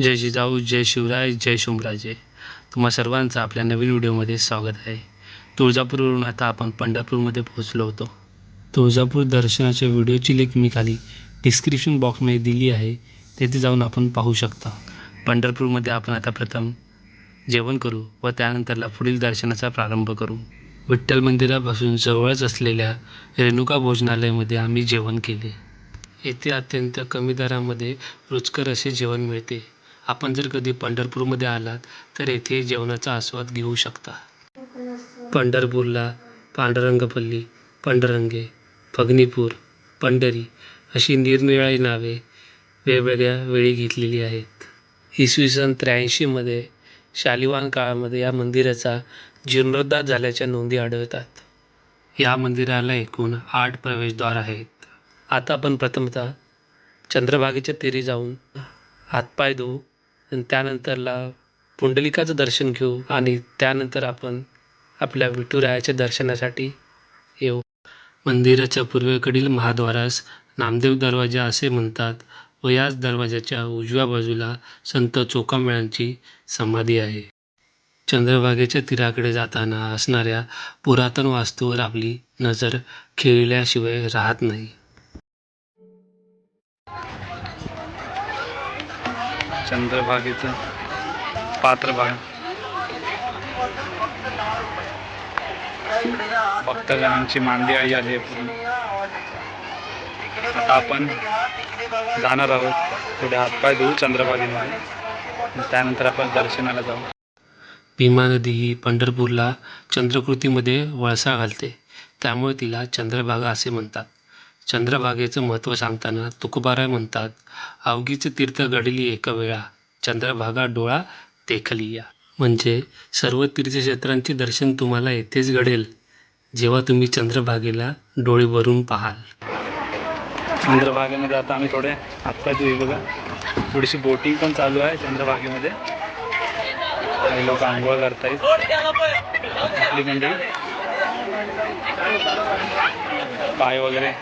जय जिजाऊ जय शिवराय जय शिवराजे तुम्हा सर्वांचं आपल्या नवीन व्हिडिओमध्ये स्वागत आहे. तुळजापूरवरून आता आपण पंढरपूरमध्ये पोहोचलो होतो. तुळजापूर दर्शनाच्या व्हिडिओची लिंक मी खाली डिस्क्रिप्शन बॉक्समध्ये दिली आहे. तेथे जाऊन आपण पाहू शकता. पंढरपूरमध्ये आपण आता प्रथम जेवण करू व त्यानंतरला पुढील दर्शनाचा प्रारंभ करू. विठ्ठल मंदिरापासून जवळच असलेल्या रेणुका भोजनालयामध्ये आम्ही जेवण केले. येथे अत्यंत कमी दरामध्ये रुचकर असे जेवण मिळते. आपण जर कधी पंढरपूरमध्ये आलात तर येथे जेवणाचा आस्वाद घेऊ शकता. पंढरपूरला पांडुरंगपल्ली पंडरंगे फगनीपूर पंढरी अशी निरनिराळी नावे वेगवेगळ्या वेळी घेतलेली आहेत. इसवी सन त्र्याऐंशीमध्ये शालिवाहन काळामध्ये या मंदिराचा जीर्णोद्धार झाल्याच्या नोंदी आढळतात. या मंदिराला एकूण आठ प्रवेशद्वार आहेत. आता आपण प्रथमतः चंद्रभागेच्या तीरी जाऊन हातपाय धुवू. त्यानंतरला पुंडलिकाचं दर्शन घेऊ आणि त्यानंतर आपण आपल्या विठुरायाच्या दर्शनासाठी येऊ. मंदिराच्या पूर्वेकडील महाद्वारास नामदेव दरवाजा असे म्हणतात व याच दरवाजाच्या उजव्या बाजूला संत चोखामेळांची समाधी आहे. चंद्रभागेच्या तीराकडे जाताना असणाऱ्या पुरातन वास्तूवर आपली नजर खेळल्याशिवाय राहत नाही. चंद्रभागेचं पात्रभाग भक्तजनांची मांडी आई आली आहे पूर्ण. आता आपण जाणार आहोत थोडे हातपाय धुवू चंद्रभागेमध्ये. त्यानंतर आपण दर्शनाला जाऊ. भीमा नदी ही पंढरपूरला चंद्रकृतीमध्ये वळसा घालते. त्यामुळे तिला चंद्रभागा असे म्हणतात. चंद्रभागेचं महत्त्व सांगताना तुकोबाराय म्हणतात अवघीचे तीर्थ घडली एका वेळा चंद्रभागा डोळा देखलिया. म्हणजे सर्व तीर्थक्षेत्रांचे दर्शन तुम्हाला येथेच घडेल जेव्हा तुम्ही चंद्रभागेला डोळे भरून पाहाल. चंद्रभागेमध्ये आता आम्ही थोडे आत्ता धुई बघा. थोडीशी बोटिंग पण चालू आहे चंद्रभागेमध्ये. काही लोक आंघोळ करतायत. आपली मंडळी. पाय वगैरे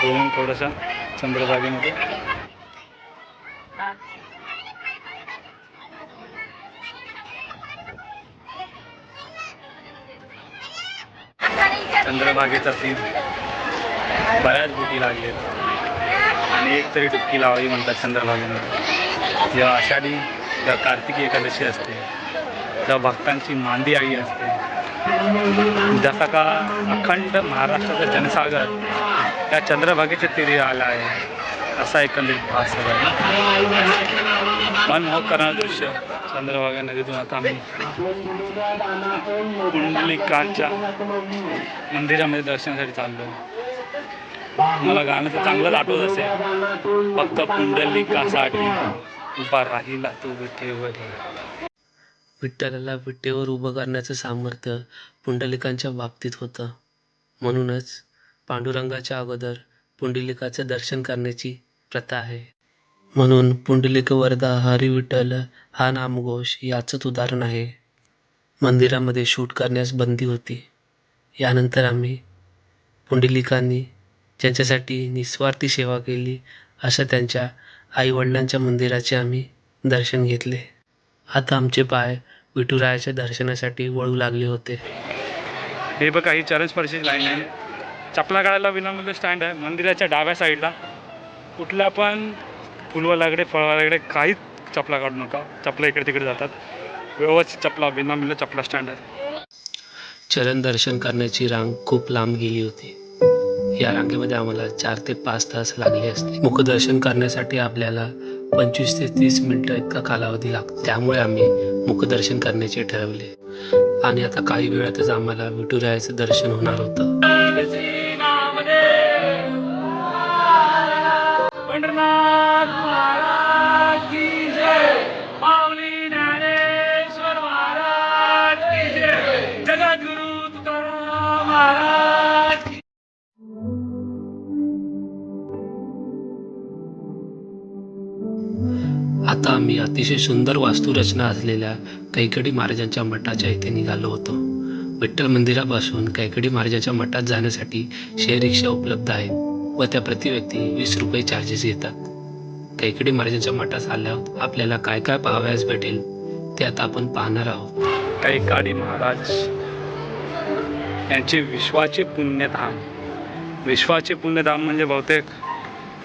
धुवून थोडंसं चंद्रभागेमध्ये. चंद्रभागेचा तीर बऱ्याच बुटी लागलेत. आणि एक तरी डुबकी लावावी म्हणतात चंद्रभागेमध्ये जेव्हा आषाढी जेव्हा कार्तिकी एकादशी असते तेव्हा भक्तांची मांदी आई असते. जसा का अखंड महाराष्ट्राचा जनसागर त्या चंद्रभागेच्या तीरी आला आहे. असा एकंदरीत भास आहे. मनमोहक करणारं दृश्य चंद्रभागा नदीतून. आता आम्ही कुंडलिकाच्या मंदिरामध्ये दर्शनासाठी चाललो मला गाणं तर चांगलंच आठवत असेल. फक्त पुंडलिकासाठी उभा राहिला तू विठेवर विठ्ठलाला विठ्ठेवर उभं करण्याचं सामर्थ्य पुंडलिकांच्या बाबतीत होतं. म्हणूनच पांडुरंगाच्या अगोदर पुंडलिकाचं दर्शन करण्याची प्रथा आहे. म्हणून पुंडलिक वरदा हरी विठ्ठल हा नामघोष याचंच उदाहरण आहे. मंदिरामध्ये शूट करण्यास बंदी होती. यानंतर आम्ही पुंडलिकांनी ज्यांच्यासाठी निस्वार्थी सेवा केली अशा त्यांच्या आईवडिलांच्या मंदिराचे आम्ही दर्शन घेतले. आता आमचे पाय विठुरायाच्या दर्शनासाठी वळू लागले होते. हे बघा ही चरण स्पर्शी लाईन आहे. चपला काढायला विनामूल्य स्टँड आहे. मंदिराच्या डाव्या साईडला कुठल्या पण फुलवाल्याकडे फळवाल्याकडे काहीच चपला काढू नका. चपला इकडे तिकडे जातात. व्यवस्थित चपला विनामूल्य चपला स्टँड आहे. चरण दर्शन करण्याची रांग खूप लांब गेली होती. या रांगेमध्ये आम्हाला चार ते पाच तास लागले असते. मुखदर्शन करण्यासाठी आपल्याला पंचवीस ते तीस मिनटं इतका कालावधी लागतो. त्यामुळे आम्ही मुखदर्शन करण्याचे ठरवले. आणि आता काही वेळातच आम्हाला विठुरायाचं दर्शन होणार होतं. पंढरनाथ महाराज की जय. माऊली ज्ञानेश्वर महाराज की जय. जगद्गुरु तुकाराम महाराज आता आम्ही अतिशय सुंदर वास्तुरचना असलेल्या कैकडी महाराजांच्या मठाच्या इथे निघालो होतो. विठ्ठल मंदिरापासून कैकडी महाराजांच्या मठात जाण्यासाठी शेअर रिक्षा उपलब्ध आहेत व त्या प्रतिव्यक्ती वीस रुपये चार्जेस घेतात कैकडी महाराजांच्या मठात आल्यावर आपल्याला काय काय पाहावयास भेटेल ते आता आपण पाहणार आहोत. कैकाडी महाराज यांचे विश्वाचे पुण्यधाम. विश्वाचे पुण्यधाम म्हणजे बहुतेक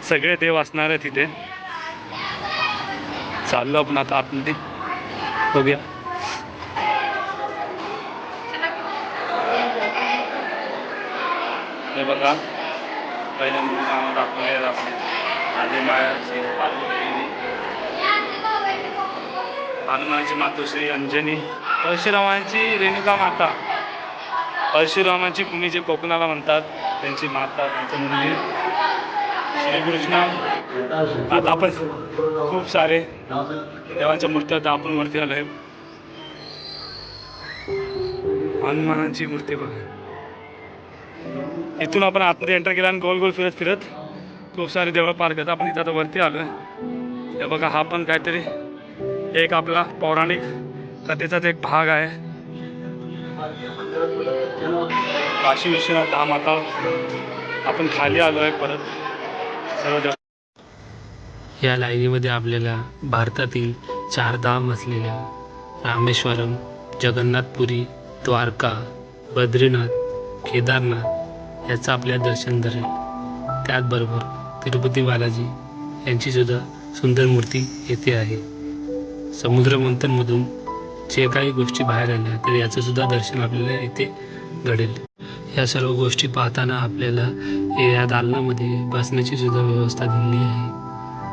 सगळे देव असणार आहे तिथे चाललो आपण आता आतमध्ये. बघूया. हे बघा. पहिले मुलावर दाखवले आपण आधी मायाची पार्वती मातोश्री अंजनी परशुरामाची रेणुका माता परशुरामाची भूमी जे कोकणाला म्हणतात त्यांची माता त्यांचं मंदिर श्रीकृष्ण आता आपण खूप सारे देवाच्या मूर्त्या आता आपण वरती आलो आहे हनुमानाची मूर्ती बघा इथून आपण आतमध्ये एंटर केला आणि गोल गोल फिरत फिरत खूप सारे देवळ पार करतात आपण इथं आता वरती आलोय. हे बघा हा पण काहीतरी एक आपला पौराणिक कथेचाच एक भाग आहे. काशी विश्वनाथ धाम आता आपण खाली आलो आहे परत. सर्व देव या लाईनीमध्ये आपल्याला भारतातील चार धाम असलेल्या रामेश्वरम जगन्नाथपुरी द्वारका बद्रीनाथ केदारनाथ याचं आपल्या दर्शन धरेल त्याचबरोबर तिरुपती बालाजी यांची सुद्धा सुंदर मूर्ती येथे आहे. समुद्र मंथनमधून जे काही गोष्टी बाहेर आल्या तर याचं सुद्धा दर्शन आपल्याला येथे घडेल. या सर्व गोष्टी पाहताना आपल्याला या दालनामध्ये बसण्याची सुद्धा व्यवस्था दिलेली आहे.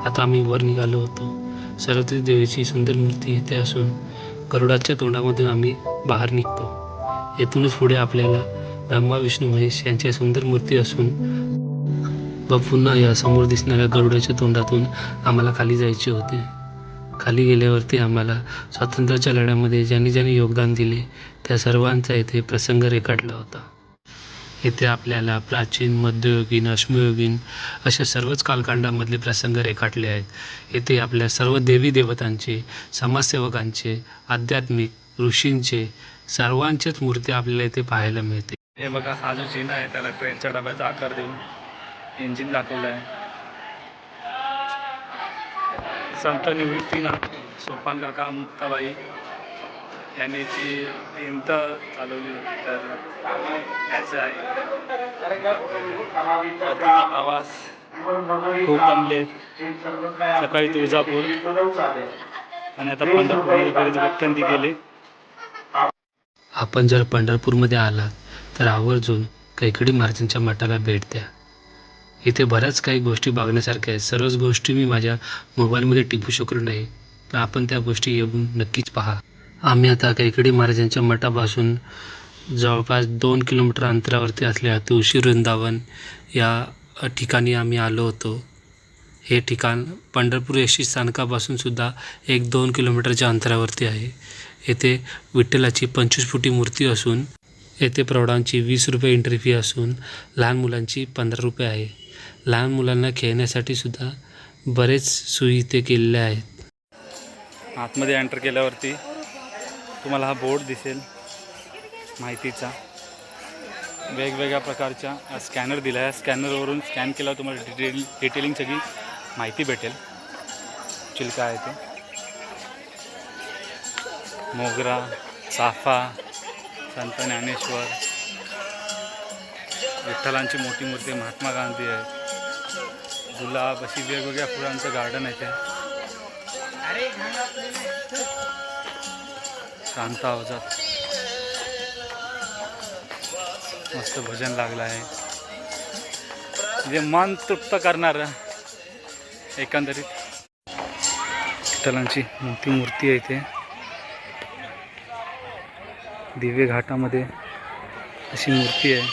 आता आम्ही वर निघालो होतो. सरस्वती देवीची सुंदर मूर्ती येथे असून गरुडाच्या तोंडामधून आम्ही बाहेर निघतो. येथूनच पुढे आपल्याला ब्रह्मा विष्णू महेश यांच्या सुंदर मूर्ती असून व पुन्हा या समोर दिसणाऱ्या गरुडाच्या तोंडातून आम्हाला खाली जायचे होते. खाली गेल्यावरती आम्हाला स्वातंत्र्याच्या लढ्यामध्ये ज्यांनी ज्यांनी योगदान दिले त्या सर्वांचा येथे प्रसंग रेखाटला होता. येथे आपल्याला प्राचीन मध्ययुगीन अश्मयुगीन अशा सर्वच कालखंडामधले प्रसंग रेखाटले आहेत. येथे आपल्या सर्व देवी देवतांचे समाजसेवकांचे आध्यात्मिक ऋषींचे सर्वांचेच मूर्ती आपल्याला इथे पाहायला मिळते. हे बघा हा जो चीन आहे त्याला ट्रेनच्या डब्याचा आकार देऊन इंजिन दाखवलं आहे. संत निवृत्तीनाथ सोपान काका मुक्ताबाई यांनी ती भिंत चालवली. तर याचं आहे. अति आवाज खूप जमले सकाळी तुळजापूर आणि आता पंढरपूर बरेच भक्तांती गेले. आपण जर पंढरपूरमध्ये आलात तर आवर्जून कैकडी महाराजांच्या मठाला भेट द्या. इथे बऱ्याच काही गोष्टी बघण्यासारख्या आहेत. सर्वच गोष्टी मी माझ्या मोबाईलमध्ये टिपू शकलो नाही. पण आपण त्या गोष्टी येऊन नक्कीच पहा. आम्ही आता कैकडी महाराजांच्या मठापासून जवळपास दोन किलोमीटर अंतरावरती असलेल्या तुळशी वृंदावन या ठिकाणी आम्ही आलो होतो. हे ठिकाण पंढरपूर एस स्थानकापासूनसुद्धा स्थानकापासून सुद्धा एक दोन किलोमीटरच्या अंतरावरती आहे. येथे विठ्ठलाची पंचवीस फुटी मूर्ती असून येथे प्रौढांची वीस रुपये एंट्री फी असून लहान मुलांची पंधरा रुपये आहे. लहान मुलांना खेळण्यासाठी सुद्धा बरेच सोयी इथे केलेल्या आहेत. आतमध्ये एंटर केल्यावरती तुम्हाला हा बोर्ड दिसेल. माहितीचा. वेगवेगळ्या प्रकारच्या स्कॅनर दिला आहे स्कॅनरवरून स्कॅन केल्यावर तुम्हाला डिटेल डिटेलिंग सगळी माहिती भेटेल. चिलका आहे ते. मोगरा चाफा संत ज्ञानेश्वर विठ्ठलांची मोठी मूर्ती महात्मा गांधी आहे. गुलाब अशी वेगवेगळ्या फुलांचं गार्डन आहे ते. शांत आवाजात. मस्त भजन लागलं आहे. जे मन तृप्त करणार एकंदरीत. विठ्ठलांची मोठी मूर्ती आहे ते दिव्य घाटामध्ये अशी मूर्ती आहे.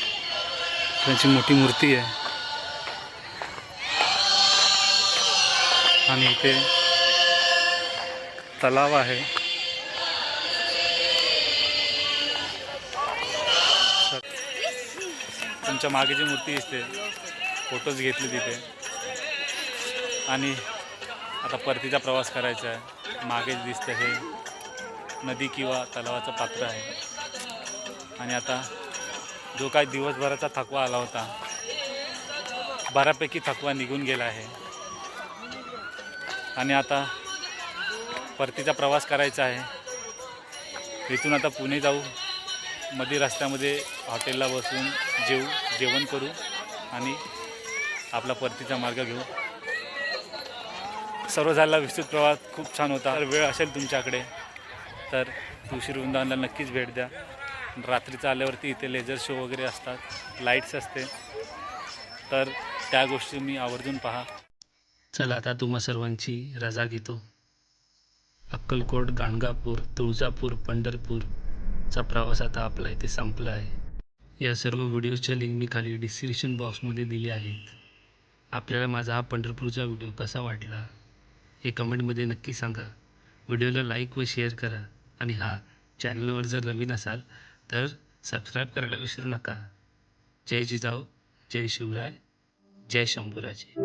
त्यांची मोठी मूर्ती आहे. आणि इथे तलाव आहे. तुमच्या मागे जी मूर्ती दिसते फोटोज घेतले तिथे. आणि आता परतीचा प्रवास करायचा आहे. मागे दिसतं हे नदी किंवा तलावाचं पात्र आहे. आणि आता जो काही दिवसभराचा थकवा आला होता बऱ्यापैकी थकवा निघून गेला आहे. आणि आता परतीचा प्रवास करायचा आहे. इथून आता पुणे जाऊ मध्ये रस्त्यामध्ये हॉटेलला बसून जेऊ जेवण करू आणि आपला परतीचा मार्ग घेऊ. सर्व झालेला विस्तृत प्रवास खूप छान होता. तर वेळ असेल तुमच्याकडे तर तुळशी वृंदावनला नक्कीच भेट द्या. रात्रीचं आल्यावरती इथे लेझर शो वगैरे असतात लाईट्स असते. तर त्या गोष्टी मी आवर्जून पहा. चला आता तुम्हा सर्वांची रजा घेतो. अक्कलकोट गाणगापूर तुळजापूर पंढरपूरचा प्रवास आता आपला इथे संपला आहे. या सर्व व्हिडिओच्या लिंक मी खाली डिस्क्रिप्शन बॉक्समध्ये दिली आहेत. आपल्याला माझा हा पंढरपूरचा व्हिडिओ कसा वाटला हे कमेंटमध्ये नक्की सांगा. व्हिडिओला लाईक व शेअर करा. आणि हा चॅनलवर जर नवीन असाल तर सबस्क्राईब करायला विसरू नका. जय जिजाऊ जय शिवराय जय शंभूराजे.